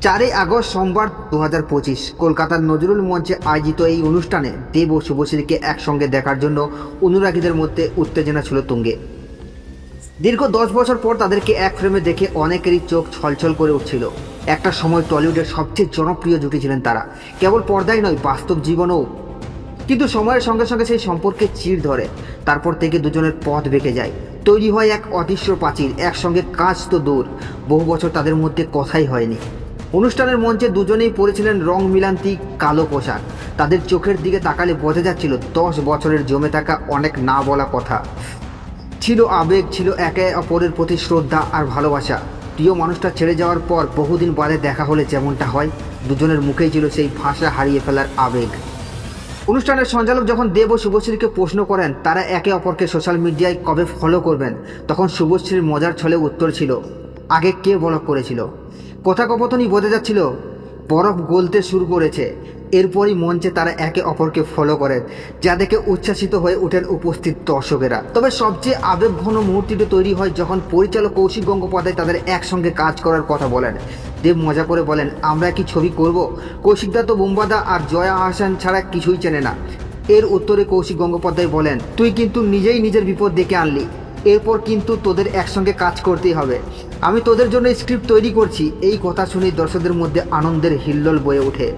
চারই আগস্ট সোমবার দু হাজার পঁচিশ কলকাতার নজরুল মঞ্চে আয়োজিত এই অনুষ্ঠানে দেব ও শুভশ্রীকে একসঙ্গে দেখার জন্য অনুরাগীদের মধ্যে উত্তেজনা ছিল তুঙ্গে। দীর্ঘ দশ বছর পর তাদেরকে এক ফ্রেমে দেখে অনেকেরই চোখ ছলছল করে উঠছিল। একটা সময় টলিউডের সবচেয়ে জনপ্রিয় জুটি ছিলেন তারা। কেবল পর্দায় নয়, বাস্তব জীবনেও। কিন্তু সময়ের সঙ্গে সঙ্গে সেই সম্পর্কে চিড় ধরে। তারপর থেকে দুজনের পথ বেঁকে যায়। তৈরি হয় এক অদৃশ্য প্রাচীর, একসঙ্গে কাজ তো দূর। বহু বছর তাদের মধ্যে কথাই হয়নি। অনুষ্ঠানের মঞ্চে দুজনেই পরেছিলেন রং মিলান্তি, কালো পোশাক। তাদের চোখের দিকে তাকালে বোঝা যাচ্ছিল দশ বছরের জমে থাকা অনেক না বলা কথা। ছিল আবেগ, ছিল একে অপরের প্রতি শ্রদ্ধা আর ভালোবাসা। প্রিয় মানুষটা ছেড়ে যাওয়ার পর বহুদিন বাদে দেখা হলে যেমনটা হয়, দুজনের মুখেই ছিল সেই ভাষা হারিয়ে ফেলার আবেগ। অনুষ্ঠানের সঞ্চালক যখন দেব শুভশ্রীকে প্রশ্ন করেন, তারা একে অপরকে সোশ্যাল মিডিয়ায় কবে ফলো করবেন, তখন শুভশ্রীর মজার ছলে উত্তর ছিল, আগে কে ব্লক করেছিল? কথাকপথনই বোঝা যাচ্ছিল, বরফ গলতে শুরু করেছে। এরপরই মঞ্চে তারা একে অপরকে ফলো করেন যা দেখে উচ্ছ্বাসিত হয়ে ওঠেন উপস্থিত দর্শকেরা। তবে সবচেয়ে আবেগঘন মুহূর্তটি তৈরি হয় যখন পরিচালক কৌশিক গঙ্গোপাধ্যায় তাদের একসঙ্গে কাজ করার কথা বলেন। দেব মজা করে বলেন, আমরা কি ছবি করব? কৌশিকদা তো বুম্বাদা আর জয়া আহসান ছাড়া কিছুই চেনে না। এর উত্তরে কৌশিক গঙ্গোপাধ্যায় বলেন, তুই কিন্তু নিজেই নিজের বিপদ ডেকে আনলি। এরপর কিন্তু তোদের একসঙ্গে কাজ করতেই হবে। আমি তোদের জন্য স্ক্রিপ্ট তৈরি করছি। এই কথা শুনে দর্শকদের মধ্যে আনন্দের হিল্লোল বয়ে ওঠে।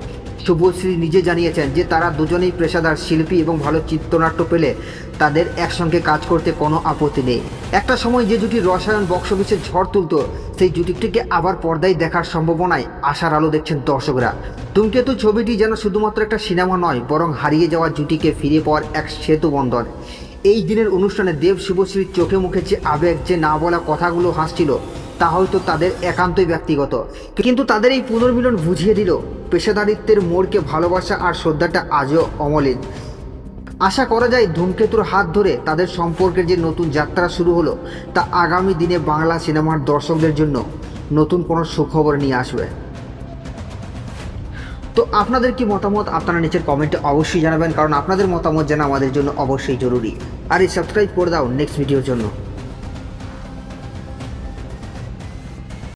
শুভশ্রী নিজে জানিয়েছেন যে তারা দুজনেই পেশাদার শিল্পী এবং ভালো চিত্রনাট্য পেলে তাদের একসঙ্গে কাজ করতে কোনো আপত্তি নেই। একটা সময় যে জুটি রসায়ন বক্স অফিসে ঝড় তুলতো, সেই জুটিটিকে আবার পর্দায় দেখার সম্ভাবনায় আশার আলো দেখছেন দর্শকরা। ধূমকেতু ছবিটি যেন শুধুমাত্র একটা সিনেমা নয়, বরং হারিয়ে যাওয়া জুটিকে ফিরে পাওয়ার এক সেতু বন্ধন এই দিনের অনুষ্ঠানে দেব শুভশ্রীর চোখে মুখে যে আবেগ, যে না বলা কথাগুলো হাসছিল, তা হয়তো তাদের একান্তই ব্যক্তিগত। কিন্তু তাদের এই পুনর্মিলন বুঝিয়ে দিল পেশাদারিত্বের মোড়কে ভালোবাসা আর শ্রদ্ধাটা আজও অমলিন। আশা করা যায় ধূমকেতুর হাত ধরে তাদের সম্পর্কের যে নতুন যাত্রা শুরু হলো, তা আগামী দিনে বাংলা সিনেমার দর্শকদের জন্য নতুন কোনো সুখবর নিয়ে আসবে। তো আপনাদের কি মতামত? আপনারা নিচের কমেন্টে অবশ্যই জানাবেন, কারণ আপনাদের মতামত জানা আমাদের জন্য অবশ্যই জরুরি। আর এই সাবস্ক্রাইব করে দাও নেক্সট ভিডিওর জন্য।